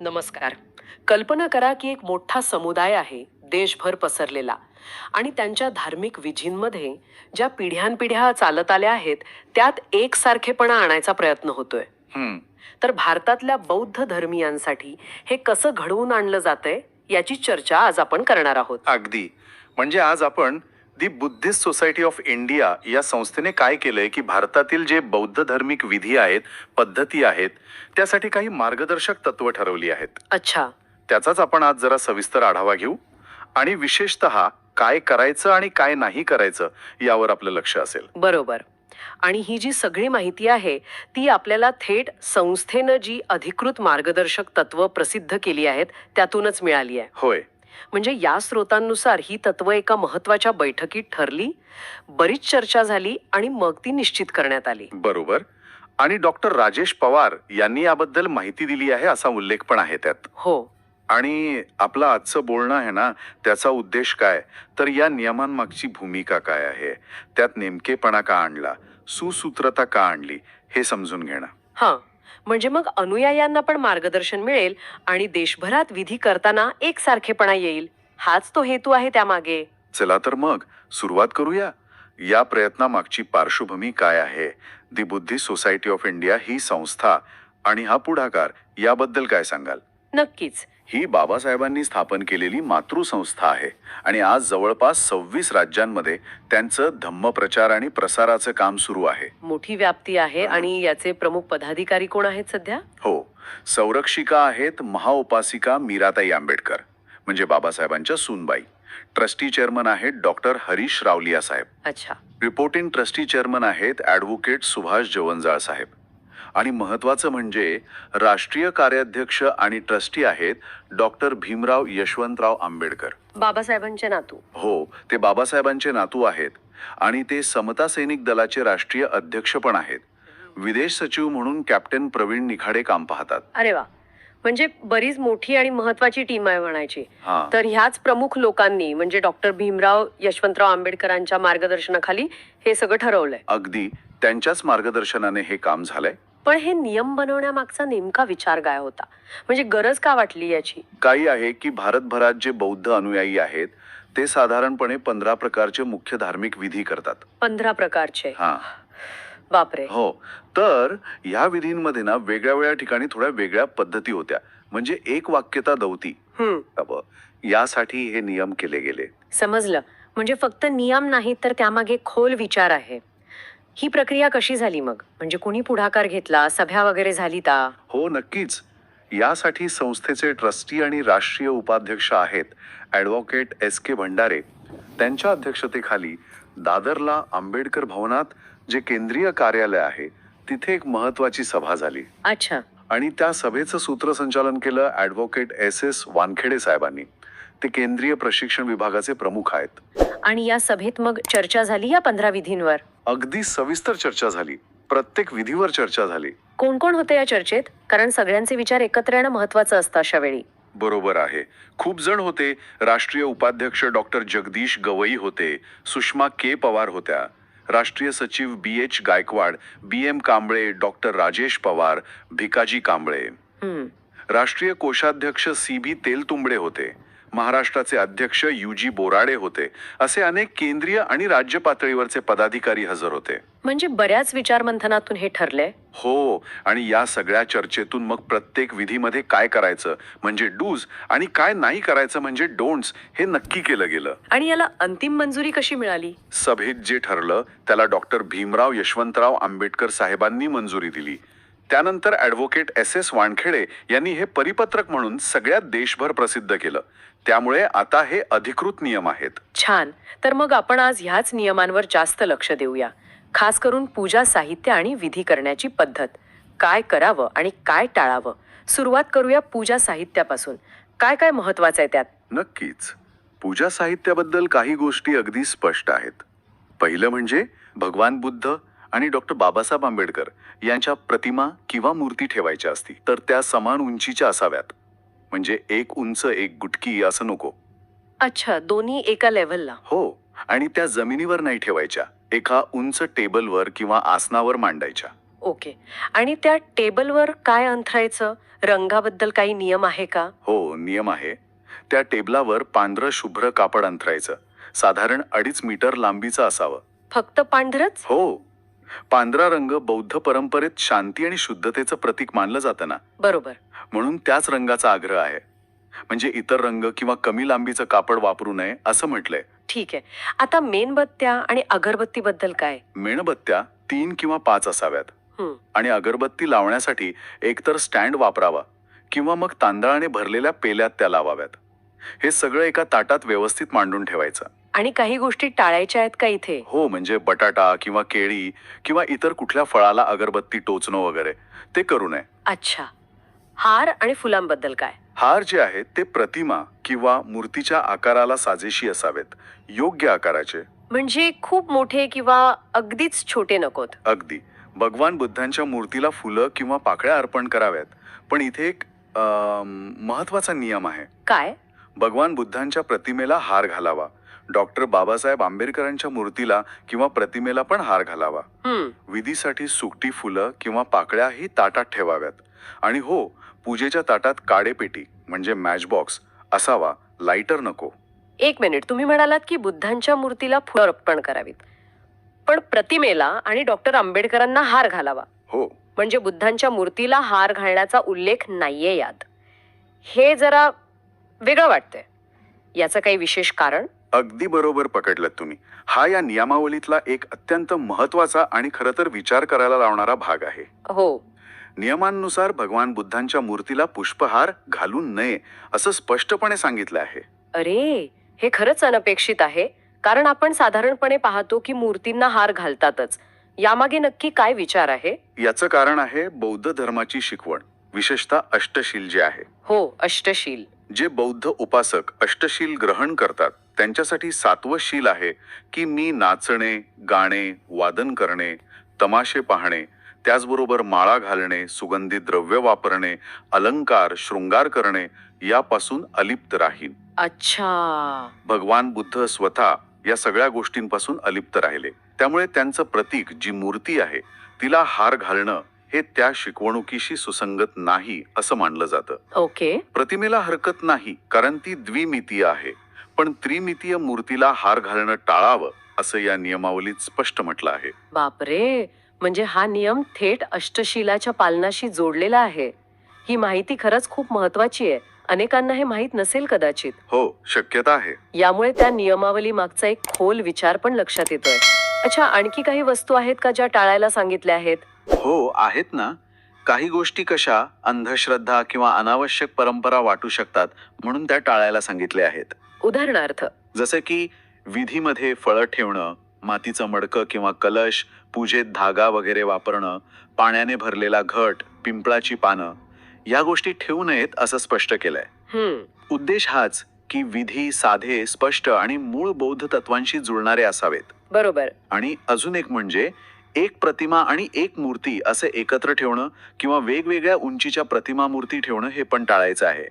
नमस्कार. कल्पना करा की एक मोठा समुदाय आहे देशभर पसरलेला. आणि त्यांच्या धार्मिक विधींमध्ये ज्या पिढ्यानपिढ्या चालत आल्या आहेत त्यात एकसारखेपणा आणायचा प्रयत्न होतोय. तर भारतातल्या बौद्ध धर्मियांसाठी हे कसं घडवून आणलं जातंय याची चर्चा आज आपण करणार आहोत. अगदी. म्हणजे आज आपण the Buddhist society of India या संस्थेने काय केलंय की भारतातील जे बौद्ध धार्मिक विधी आहेत पद्धती आहेत त्यासाठी काही मार्गदर्शक तत्व ठरवली आहेत. अच्छा. त्याचाच आपण आज जरा सविस्तर आढावा घेऊ. आणि विशेषतः काय करायचं आणि काय नाही करायचं यावर आपलं लक्ष असेल. बरोबर. आणि ही जी सगळी माहिती आहे ती आपल्याला थेट संस्थेनं जी अधिकृत मार्गदर्शक तत्व प्रसिद्ध केली आहेत त्यातूनच मिळाली आहे. होय. म्हणजे या स्रोतांनुसार ही तत्व एका महत्त्वाच्या बैठकीत ठरली बरीच चर्चा झाली आणि मग ती निश्चित करण्यात आली. बरोबर. आणि डॉक्टर राजेश पवार यांनी याबद्दल माहिती दिली आहे असा उल्लेख पण आहे त्यात. हो. आणि आपलं आजचं बोलणं आहे ना त्याचा उद्देश काय? तर या नियमांमागची भूमिका काय आहे? त्यात नेमकेपणा का आणला? सुसूत्रता का आणली? हे समजून घेणं. हां. म्हणजे मग अनुयायांना पण मार्गदर्शन मिळेल आणि देशभरात विधी करताना एकसारखेपणा येईल. हाच तो हेतू आहे त्यामागे. चला तर मग सुरुवात करूया. या प्रयत्नामागची पार्श्वभूमी काय आहे? दी बुद्धी सोसायटी ऑफ इंडिया ही संस्था आणि हा पुढाकार याबद्दल काय सांगाल? नक्कीच. ही बाबासाहेबांनी स्थापन केलेली मातृसंस्था आहे. आणि आज जवळपास सव्वीस राज्यांमध्ये त्यांचं धम्मप्रचार आणि प्रसाराचं काम सुरू आहे. मोठी व्याप्ती आहे आणि याचे प्रमुख पदाधिकारी कोण आहेत सध्या? हो. संरक्षिका आहेत महाउपासिका मीराताई आंबेडकर म्हणजे बाबासाहेबांच्या सूनबाई. ट्रस्टी चेअरमन आहेत डॉक्टर हरीश रावलिया साहेब. अच्छा. रिपोर्टिंग ट्रस्टी चेअरमन आहेत ॲडव्होकेट सुभाष जवंजाळ साहेब. आणि महत्वाचं म्हणजे राष्ट्रीय कार्याध्यक्ष आणि ट्रस्टी आहेत डॉक्टर भीमराव यशवंतराव आंबेडकर. बाबासाहेबांचे नातू. हो ते बाबासाहेबांचे नातू आहेत आणि ते समता सैनिक दलाचे राष्ट्रीय अध्यक्ष पण आहेत. विदेश सचिव म्हणून कॅप्टन प्रवीण निखाडे काम पाहतात. अरे वा. म्हणजे बरीच मोठी आणि महत्वाची टीम आहे म्हणायची. तर ह्याच प्रमुख लोकांनी म्हणजे डॉक्टर भीमराव यशवंतराव आंबेडकरांच्या मार्गदर्शनाखाली हे सगळं ठरवलंय. अगदी त्यांच्याच मार्गदर्शनाने हे काम झालंय. पण हे नियम बनवण्यामागचा नेमका विचार काय होता? म्हणजे गरज का वाटली याची? काही आहे की भारतभरात जे बौद्ध अनुयायी आहेत ते साधारणपणे पंधरा प्रकारचे मुख्य धार्मिक विधी करतात. पंधरा प्रकारचे? हा. बापरे. हो. तर ह्या विधींमध्ये ना वेगळ्या वेगळ्या ठिकाणी थोड्या वेगळ्या पद्धती होत्या. म्हणजे एक वाक्यता दौती. अबं, यासाठी हे नियम केले गेले. समजलं. म्हणजे फक्त नियम नाही तर त्यामागे खोल विचार आहे. ही प्रक्रिया कशी झाली मग? म्हणजे कुणी पुढाकार घेतला? सभ्या वगैरे झाली ता हो नक्कीच. यासाठी संस्थेचे ट्रस्टी आणि राष्ट्रीय उपाध्यक्ष आहेत ॲडव्होकेट एस के भंडारे. त्यांच्या अध्यक्षतेखाली दादरला आंबेडकर भवनात जे केंद्रीय कार्यालय आहे तिथे एक महत्वाची सभा झाली. अच्छा. आणि त्या सभेचं सूत्रसंचालन केलं ॲडव्होकेट एस एस वानखेडे साहेबांनी. ते केंद्रीय प्रशिक्षण विभागाचे प्रमुख आहेत. आणि या सभेत मग चर्चा झाली या पंधरा विधींवर? अगदी सविस्तर चर्चा झाली. प्रत्येक विधीवर चर्चा झाली. कोण कोण होते या चर्चेत? कारण सगळ्यांचे विचार एकत्र येणं महत्वाचं असतं अशा वेळी. बरोबर आहे. खूप जण होते. राष्ट्रीय उपाध्यक्ष डॉक्टर जगदीश गवई होते. सुषमा के. पवार होत्या. राष्ट्रीय सचिव B. H. Gaikwad B. M. Kamble doctor Rajesh Pawar Bhikaji Kamble. हम्म. राष्ट्रीय कोषाध्यक्ष सी. बी. तेलतुंबडे होते. महाराष्ट्राचे अध्यक्ष यू जी बोराडे होते असे अनेक केंद्रीय आणि राज्य पातळीवरचे पदाधिकारी हजर होते. म्हणजे बऱ्याच विचारमंथनातून हे ठरलंय हो आणि या सगळ्या चर्चेतून मग प्रत्येक विधीमध्ये काय करायचं म्हणजे डूज आणि काय नाही करायचं म्हणजे डोंट्स हे नक्की केलं गेलं. आणि याला अंतिम मंजुरी कशी मिळाली? सभेत जे ठरलं त्याला डॉक्टर भीमराव यशवंतराव आंबेडकर साहेबांनी मंजुरी दिली. त्यानंतर ॲडव्होकेट एस एस वानखेडे यांनी हे परिपत्रक म्हणून सगळ्या देशभर प्रसिद्ध केलं. त्यामुळे आता हे अधिकृत नियम आहेत. छान. तर मग आपण आज ह्याच नियमांवर जास्त लक्ष देऊया. खास करून पूजा साहित्य आणि विधी करण्याची पद्धत. काय करावं आणि काय टाळावं? सुरुवात करूया पूजा साहित्यापासून. काय काय महत्वाचं आहे त्यात? नक्कीच. पूजा साहित्याबद्दल काही गोष्टी अगदी स्पष्ट आहेत. पहिलं म्हणजे भगवान बुद्ध आणि डॉक्टर बाबासाहेब आंबेडकर यांच्या प्रतिमा किंवा मूर्ती ठेवायच्या असतील तर त्या समान उंचीच्या असाव्यात. म्हणजे एक उंच एक गुटकी असं नको. अच्छा दोन्ही एका लेव्हलला हो आणि त्या जमिनीवर नाही ठेवायच्या. एका उंच टेबलवर किंवा आसनावर मांडायच्या. ओके. आणि त्या टेबलवर काय अंथरायचं? रंगाबद्दल काही नियम आहे का? हो नियम आहे. त्या टेबलावर पांढरं शुभ्र कापड अंथरायचं. साधारण अडीच मीटर लांबीचं असावं. फक्त पांढरच? हो. पांढरा रंग बौद्ध परंपरेत शांती आणि शुद्धतेचं प्रतीक मानलं जातं ना? बरोबर. म्हणून त्याच रंगाचा आग्रह आहे. म्हणजे इतर रंग किंवा कमी लांबीचं कापड वापरू नये असं म्हटलंय. ठीक आहे. आता मेणबत्त्या आणि अगरबत्तीबद्दल काय? मेणबत्त्या तीन किंवा पाच असाव्यात. हं, आणि अगरबत्ती लावण्यासाठी एकतर स्टँड वापरावा किंवा मग तांदळाने भरलेल्या पेल्यात त्या लावाव्यात. हे सगळं एका ताटात व्यवस्थित मांडून ठेवायचं. आणि काही गोष्टी टाळायच्या आहेत का इथे? हो म्हणजे बटाटा किंवा केळी किंवा इतर कुठल्या फळाला अगरबत्ती टोचणं वगैरे ते करू नये. अच्छा. हार आणि फुलांबद्दल काय? हार जे आहेत ते प्रतिमा किंवा मूर्तीच्या आकाराला साजेशी असावेत. योग्य आकाराचे. म्हणजे खूप मोठे किंवा अगदीच छोटे नकोत? अगदी. भगवान बुद्धांच्या मूर्तीला फुलं किंवा पाकळ्या अर्पण कराव्यात. पण इथे एक अम, महत्त्वाचा नियम आहे. काय? भगवान बुद्धांच्या प्रतिमेला हार घालावा. डॉक्टर बाबासाहेब आंबेडकरांच्या मूर्तीला किंवा प्रतिमेला पण हार घालावा. विधीसाठी सुकटी फुलं किंवा पाकळ्याही ताटात ठेवाव्यात. आणि हो पूजेच्या ताटात काडेपेटी म्हणजे मॅचबॉक्स असावा लाइटर नको. एक मिनिट तुम्ही म्हणालात की बुद्धांच्या मूर्तीला फुलं अर्पण करावीत. पण प्रतिमेला आणि डॉक्टर आंबेडकरांना हार घालावा. हो. म्हणजे बुद्धांच्या मूर्तीला हार घालण्याचा उल्लेख नाहीये यात. हे जरा वेगळं वाटतंय. याचं काही विशेष कारण? अगदी बरोबर पकडलं तुम्ही. हा या नियमावलीतला एक अत्यंत महत्त्वाचा आणि खरं तर विचार करायला लावणारा भाग आहे. हो. नियमांनुसार भगवान बुद्धांच्या मूर्तीला पुष्पहार घालू नये असं स्पष्टपणे सांगितलं आहे. अरे हे खरंच अनपेक्षित आहे. कारण आपण साधारणपणे पाहतो की मूर्तींना हार घालतातच. यामागे नक्की काय विचार आहे? याचं कारण आहे बौद्ध धर्माची शिकवण विशेषतः अष्टशील जे आहे. हो अष्टशील. जे बौद्ध उपासक अष्टशील ग्रहण करतात. त्यांच्यासाठी सातवं शील आहे की मी नाचणे गाणे वादन करणे तमाशे पाहणे त्याचबरोबर माळा घालणे सुगंधी द्रव्य वापरणे अलंकार शृंगार करणे यापासून अलिप्त राहीन. अच्छा. भगवान बुद्ध स्वतः या सगळ्या गोष्टींपासून अलिप्त राहिले. त्यामुळे त्यांचं प्रतीक जी मूर्ती आहे तिला हार घालणं हे त्या शिकवणुकीशी सुसंगत नाही असं मानलं जातं. ओके. प्रतिमेला हरकत नाही कारण ती द्विमितीय आहे. पण त्रिमितीय मूर्तीला हार घालणं टाळावं असं या नियमावलीत स्पष्ट म्हटलं आहे. बापरे! म्हणजे हा नियम थेट अष्टशिलाच्या पालनाशी जोडलेला आहे. ही माहिती खरंच खूप महत्वाची आहे. अनेकांना हे माहीत नसेल कदाचित. हो शक्यता आहे. यामुळे त्या नियमावली मागचा एक खोल विचार पण लक्षात येतोय. अच्छा आणखी काही वस्तू आहेत का ज्या टाळायला सांगितल्या आहेत? हो आहेत ना. काही गोष्टी कशा अंधश्रद्धा किंवा अनावश्यक परंपरा वाटू शकतात म्हणून त्या टाळायला सांगितले आहेत. उदाहरणार्थ जसं की विधीमध्ये फळं ठेवणं मातीचं मडकं किंवा कलश पूजेत धागा वगैरे वापरणं पाण्याने भरलेला घट पिंपळाची पानं या गोष्टी ठेवू नयेत असं स्पष्ट केलंय. उद्देश हाच की विधी साधे स्पष्ट आणि मूळ बौद्ध तत्वांशी जुळणारे असावेत. बरोबर. आणि अजून एक म्हणजे एक प्रतिमा आणि एक मूर्ती असे एकत्र ठेवणं किंवा वेगवेगळ्या उंचीच्या प्रतिमा मूर्ती ठेवणं हे पण टाळायचं आहे.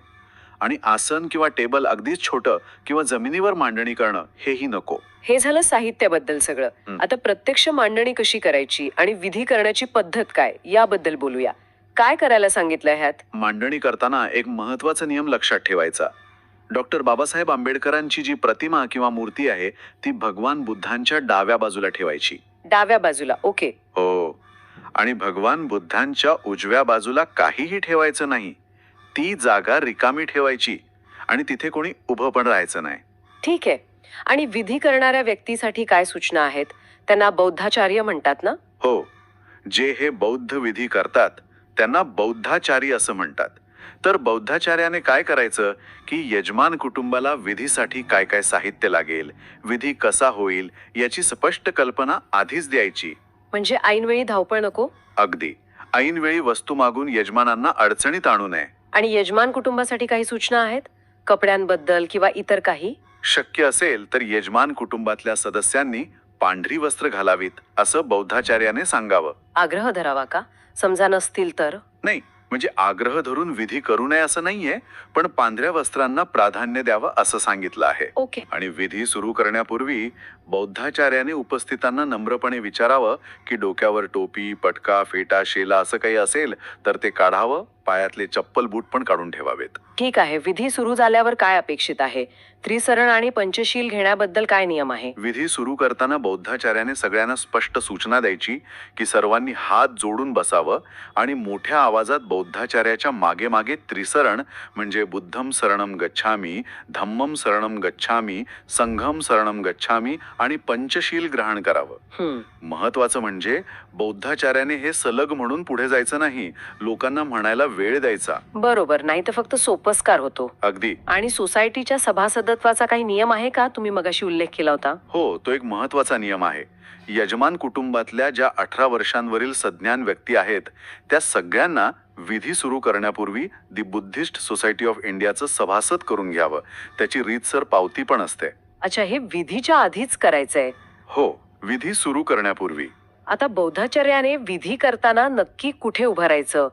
आणि आसन किंवा टेबल अगदीच छोटं किंवा जमिनीवर मांडणी करणं हेही नको. हे झालं साहित्याबद्दल सगळं. आता प्रत्यक्ष मांडणी कशी करायची आणि विधी करण्याची पद्धत काय याबद्दल बोलूया. काय करायला सांगितलं ह्यात? मांडणी करताना एक महत्त्वाचा नियम लक्षात ठेवायचा. डॉक्टर बाबासाहेब आंबेडकरांची जी प्रतिमा किंवा मूर्ती आहे ती भगवान बुद्धांच्या डाव्या बाजूला ठेवायची. डाव्या बाजूला ओके. हो. आणि भगवान बुद्धांच्या उजव्या बाजूला काहीही ठेवायचं नाही. ती जागा रिकामी ठेवायची आणि तिथे कोणी उभं पण राहायचं नाही. ठीक आहे. आणि विधी करणाऱ्या व्यक्तीसाठी काय सूचना आहेत? त्यांना बौद्धाचार्य म्हणतात ना? हो. जे हे बौद्ध विधी करतात त्यांना बौद्धाचारी असं म्हणतात. तर बौद्धाचार्याने काय करायचं? की यजमान कुटुंबाला विधीसाठी काय काय साहित्य लागेल विधी कसा होईल याची स्पष्ट कल्पना आधीच द्यायची. म्हणजे ऐनवेळी धावपळ नको? अगदी. ऐनवेळी वस्तू मागून यजमानांना अडचणीत आणू नये. आणि यजमान कुटुंबासाठी काही सूचना आहेत? कपड्यांबद्दल किंवा इतर काही? शक्य असेल तर यजमान कुटुंबातल्या सदस्यांनी पांढरी वस्त्र घालावीत असं बौद्धाचार्याने सांगावं. आग्रह धरावा का? समजा नसतील तर? नाही म्हणजे आग्रह धरून विधी करू नये असं नाहीये पण पांढऱ्या वस्त्रांना प्राधान्य द्यावं असं सांगितलं आहे. ओके. आणि विधी सुरू करण्यापूर्वी बौद्धाचार्याने उपस्थितांना नम्रपणे विचारावं की डोक्यावर टोपी पटका फेटा शेला असं काही असेल तर ते काढावं? पायातले चप्पल बूट पण काढून ठेवावेत. ठीक आहे विधी सुरू झाल्यावर काय अपेक्षित आहे? त्रिसरण आणि पंचशील घेण्याबद्दल काय नियम आहे? विधी सुरू करताना बौद्धाचार्याने सगळ्यांना स्पष्ट सूचना द्यायची की सर्वांनी हात जोडून बसावं आणि मोठ्या आवाजात बौद्धाचार्याच्या मागे मागे त्रिसरण म्हणजे बुद्धम शरणम गच्छामी धम्मम शरणम गच्छामी संघम शरणम गच्छामी आणि पंचशील ग्रहण करावं. महत्वाचं म्हणजे बौद्धाचार्याने हे सलग म्हणून पुढे जायचं नाही. लोकांना म्हणायला वेळ द्यायचा. बरोबर नाही तर फक्त सोपस्कार होतो. अगदी. आणि सोसायटीच्या सभासदत्वाचा काही नियम आहे का? तुम्ही मगाशी उल्लेख केला होता. हो तो एक महत्त्वाचा नियम आहे. यजमान कुटुंबातल्या ज्या अठरा वर्षांवरील सज्ञान व्यक्ती आहेत त्या सगळ्यांना विधी सुरू करण्यापूर्वी दी बुद्धिस्ट सोसायटी ऑफ इंडियाचं सभासद करून घ्यावं. त्याची रीतसर पावती पण असते. अच्छा हे विधीच्या आधीच करायचंय. हो विधी सुरू करण्यापूर्वी. आता बौद्धाचार्याने विधी करताना नक्की कुठे उभं राहायचं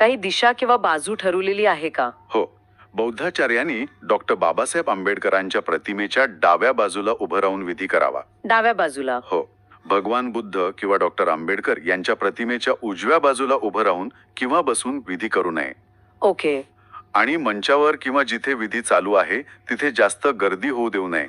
काही दिशा किंवा बाजू ठरवलेली आहे का? हो. बौद्धाचार्यांनी डॉक्टर बाबासाहेब आंबेडकरांच्या प्रतिमेच्या डाव्या बाजूला उभं राहून विधी करावा. डाव्या बाजूला? हो. भगवान बुद्ध किंवा डॉक्टर आंबेडकर यांच्या प्रतिमेच्या उजव्या बाजूला उभं राहून किंवा बसून विधी करू नये. ओके. आणि मंचावर किंवा जिथे विधी चालू आहे तिथे जास्त गर्दी होऊ देऊ नये.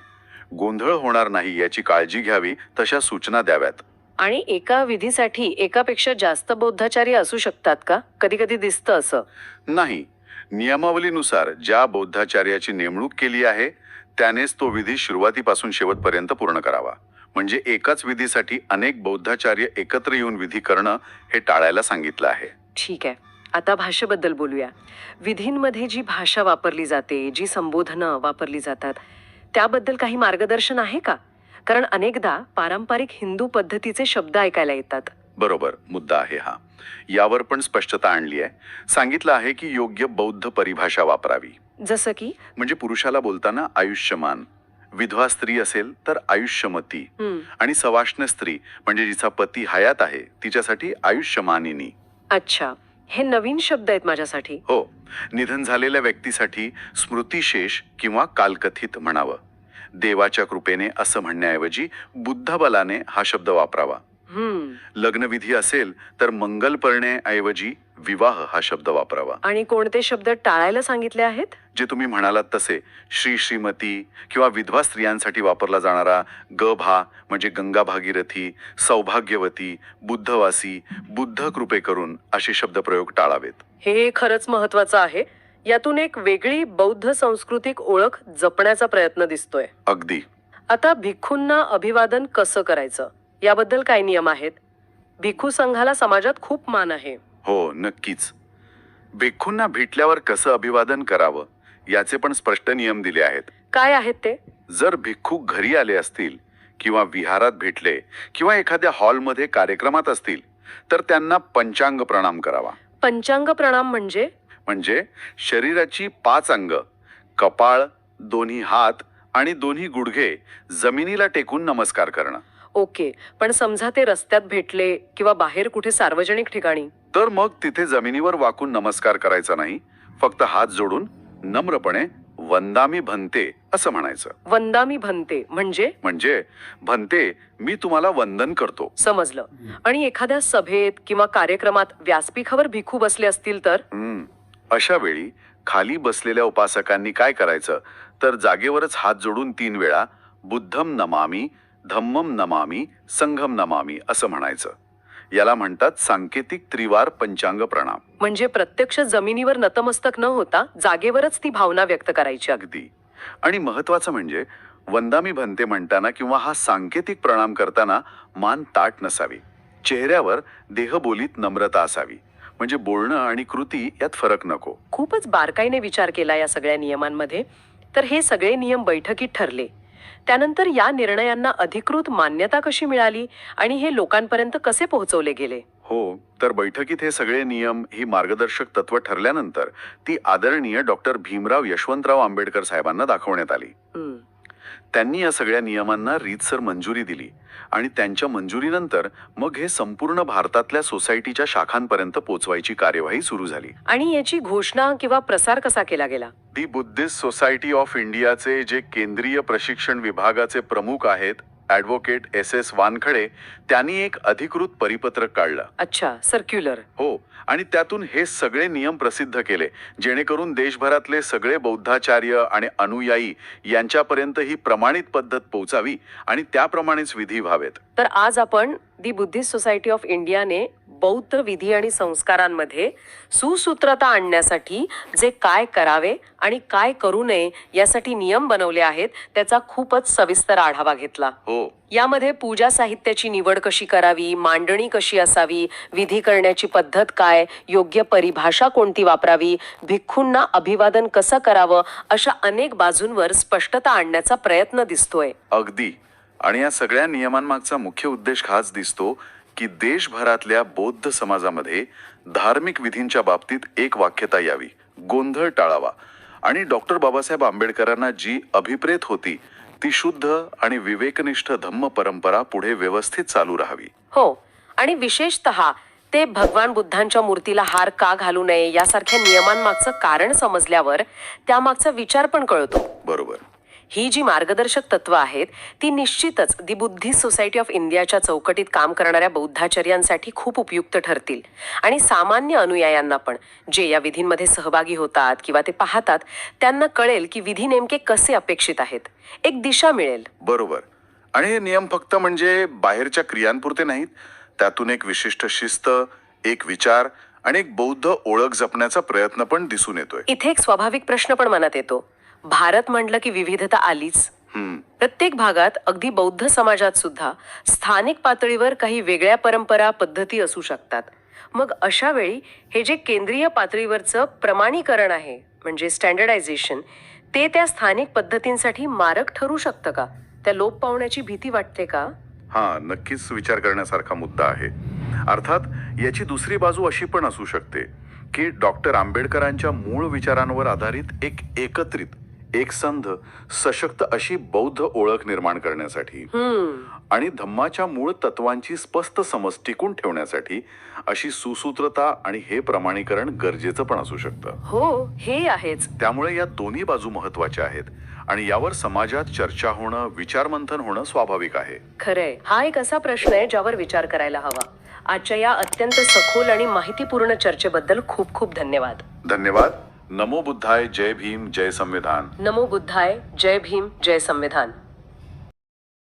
गोंधळ होणार नाही याची काळजी घ्यावी तशा सूचना द्याव्यात. आणि एका विधीसाठी एकापेक्षा जास्त बौद्धाचार्य असू शकतात का? कधी कधी दिसतं असं. नाही. नियमावलीनुसार ज्या बौद्धाचार्याची नेमणूक केली आहे त्यानेच तो विधी सुरुवातीपासून शेवटपर्यंत पूर्ण करावा. म्हणजे एकाच विधीसाठी अनेक बौद्धाचार्य एकत्र येऊन विधी करणं हे टाळायला सांगितलं आहे. ठीक आहे. आता भाषेबद्दल बोलूया. विधींमध्ये जी भाषा वापरली जाते जी संबोधनं वापरली जातात त्याबद्दल काही मार्गदर्शन आहे का? कारण अनेकदा पारंपरिक हिंदू पद्धतीचे शब्द ऐकायला येतात. बरोबर मुद्दा आहे हा. यावर पण स्पष्टता आणली आहे. सांगितलं आहे की योग्य बौद्ध परिभाषा वापरावी. जसं की? म्हणजे पुरुषाला बोलताना आयुष्यमान. विधवा स्त्री असेल तर आयुष्यमती. आणि सवाष्ण स्त्री म्हणजे जिचा पती हयात आहे तिच्यासाठी आयुष्यमानिनी. अच्छा. हे नवीन शब्द आहेत माझ्यासाठी. हो. निधन झालेल्या व्यक्तीसाठी स्मृतिशेष किंवा कालकथित म्हणावं. देवाच्या कृपेने असं म्हणण्याऐवजी बुद्धबलाने हा शब्द वापरावा. लग्नविधी असेल तर मंगलपर्णेऐवजी विवाह हा शब्द वापरावा. आणि कोणते शब्द टाळायला सांगितले आहेत? जे तुम्ही म्हणालात तसे श्री श्रीमती किंवा विधवा स्त्रियांसाठी वापरला जाणारा ग भा म्हणजे गंगा भागीरथी सौभाग्यवती बुद्धवासी बुद्ध कृपे करून असे शब्दप्रयोग टाळावेत. हे खरंच महत्वाचं आहे. यातून एक वेगळी बौद्ध सांस्कृतिक ओळख जपण्याचा प्रयत्न दिसतोय. अगदी. आता भिक्खूंना अभिवादन कसं करायचं? याबद्दल काय नियम आहेत? भिक्खू संघाला समाजात खूप मान आहे. हो नक्कीच. भिक्खूंना भेटल्यावर कसं अभिवादन करावं? याचे पण स्पष्ट नियम दिले आहेत. काय आहेत ते? जर भिक्खू घरी आले असतील किंवा विहारात भेटले किंवा एखाद्या हॉलमध्ये कार्यक्रमात असतील तर त्यांना पंचांग प्रणाम करावा. पंचांग प्रणाम म्हणजे? म्हणजे शरीराची पाच अंग कपाळ दोन्ही हात आणि दोन्ही गुडघे जमिनीला टेकून नमस्कार करणं. ओके पण समजा ते रस्त्यात भेटले किंवा बाहेर कुठे सार्वजनिक ठिकाणी? तर मग तिथे जमिनीवर वाकून नमस्कार करायचा नाही फक्त हात जोडून नम्रपणे वंदामी भंते असं म्हणायचं. वंदामी भंते म्हणजे? म्हणजे भंते मी तुम्हाला वंदन करतो. समजलं. आणि एखाद्या सभेत किंवा कार्यक्रमात व्यासपीठावर भिक्खू बसले असतील तर. अशा वेळी खाली बसलेल्या उपासकांनी काय करायचं? तर जागेवरच हात जोडून तीन वेळा बुद्धम नमामी धम्मम नमामी संघम नमामी असं म्हणायचं. याला म्हणतात सांकेतिक त्रिवार पंचांग प्रणाम. म्हणजे प्रत्यक्ष जमिनीवर नतमस्तक न होता जागेवरच ती भावना व्यक्त करायची. अगदी. आणि महत्वाचं म्हणजे वंदामी भंते म्हणताना किंवा हा सांकेतिक प्रणाम करताना मान ताट नसावी. चेहऱ्यावर देहबोलीत नम्रता असावी. म्हणजे बोलणं आणि कृती यात फरक नको. खूपच बारकाईने विचार केला या सगळ्या नियमांमध्ये. तर हे सगळे नियम बैठकीत ठरले. त्यानंतर या निर्णयांना अधिकृत मान्यता कशी मिळाली आणि हे लोकांपर्यंत कसे पोहोचवले गेले? हो तर बैठकीत हे सगळे नियम ही मार्गदर्शक तत्व ठरल्यानंतर ती आदरणीय डॉक्टर भीमराव यशवंतराव आंबेडकर साहेबांना दाखवण्यात आली. त्यांनी या सगळ्या नियमांना रीतसर मंजुरी दिली आणि त्यांच्या मंजुरीनंतर मग हे संपूर्ण भारतातल्या सोसायटीच्या शाखांपर्यंत पोचवायची कार्यवाही सुरू झाली. आणि याची घोषणा किंवा प्रसार कसा केला गेला? दी बुद्धिस्ट सोसायटी ऑफ इंडियाचे जे केंद्रीय प्रशिक्षण विभागाचे प्रमुख आहेत ॲडव्होकेट एस एस वानखडे त्यांनी एक अधिकृत परिपत्रक काढलं. अच्छा सर्क्युलर हो आणि त्यातून हे सगळे नियम प्रसिद्ध केले जेणेकरून देशभरातले सगळे बौद्धाचार्य आणि अनुयायी यांच्यापर्यंत ही प्रमाणित पद्धत पोहोचावी आणि त्याप्रमाणेच विधी व्हावेत. तर आज आपण दी बुद्धिस्ट सोसायटी ऑफ इंडियाने बौद्ध विधी आणि संस्कारांमध्ये सुसूत्रता आणण्यासाठी जे काय करावे आणि काय करू नये यासाठी नियम बनवले आहेत त्याचा खूपच सविस्तर आढावा घेतला. हो. यामध्ये पूजा साहित्याची निवड कशी करावी मांडणी कशी असावी विधी करण्याची पद्धत काय योग्य परिभाषा कोणती वापरावी भिक्खूंना अभिवादन कसं करावं अशा अनेक बाजूंवर स्पष्टता आणण्याचा प्रयत्न दिसतोय. अगदी. आणि या सगळ्या नियमांमागचा मुख्य उद्देश हाच दिसतो की देशभरातल्या बौद्ध समाजामध्ये धार्मिक विधींच्या बाबतीत एक वाक्यता यावी गोंधळ टाळावा. आणि डॉक्टर बाबासाहेब आंबेडकरांना जी अभिप्रेत होती ती शुद्ध आणि विवेकनिष्ठ धम्म परंपरा पुढे व्यवस्थित चालू राहावी. हो आणि विशेषतः ते भगवान बुद्धांच्या मूर्तीला हार का घालू नये यासारख्या नियमांमागचं कारण समजल्यावर त्यामागचा विचार पण कळतो. बरोबर. ही जी मार्गदर्शक तत्व आहेत ती निश्चितच दी बुद्धिस्ट सोसायटी ऑफ इंडियाच्या चौकटीत काम करणाऱ्या बौद्धाचार्यांसाठी खूप उपयुक्त ठरतील. आणि सामान्य अनुयायांना पण जे या विधींमध्ये सहभागी होतात किंवा ते पाहतात त्यांना कळेल की विधी नेमके कसे अपेक्षित आहेत. एक दिशा मिळेल. बरोबर. आणि हे नियम फक्त म्हणजे बाहेरच्या क्रियांपुरते नाहीत त्यातून एक विशिष्ट शिस्त एक विचार आणि एक बौद्ध ओळख जपण्याचा प्रयत्न पण दिसून येतोय. इथे एक स्वाभाविक प्रश्न पण मनात येतो. भारत म्हटलं की विविधता आलीच. प्रत्येक भागात अगदी बौद्ध समाजात सुद्धा स्थानिक पातळीवर काही वेगळ्या परंपरा पद्धती असू शकतात. मग अशा वेळी हे जे केंद्रीय पातळीवरचं प्रमाणीकरण आहे म्हणजे स्टँडर्डायझेशन ते त्या स्थानिक पद्धतींसाठी मारक ठरू शकतं का? त्या लोप पावण्याची भीती वाटते का? हा नक्कीच विचार करण्यासारखा मुद्दा आहे. अर्थात याची दुसरी बाजू अशी पण असू शकते की डॉक्टर आंबेडकरांच्या मूळ विचारांवर आधारित एक एकत्रित एकसंध सशक्त अशी बौद्ध ओळख निर्माण करण्यासाठी आणि धम्माच्या मूळ तत्वांची स्पष्ट समज टिकून ठेवण्यासाठी अशी सुसूत्रता आणि हे प्रमाणीकरण गरजेचं पण असू शकतं. हो हे आहेच. त्यामुळे या दोन्ही बाजू महत्त्वाच्या आहेत आणि यावर समाजात चर्चा होणं विचारमंथन होणं स्वाभाविक आहे. खरंय. हा एक असा प्रश्न आहे ज्यावर विचार करायला हवा. आजच्या या अत्यंत सखोल आणि माहितीपूर्ण चर्चेबद्दल खूप खूप धन्यवाद. धन्यवाद. नमो बुद्धाय जय भीम जय संविधान. नमो बुद्धाय जय भीम जय संविधान.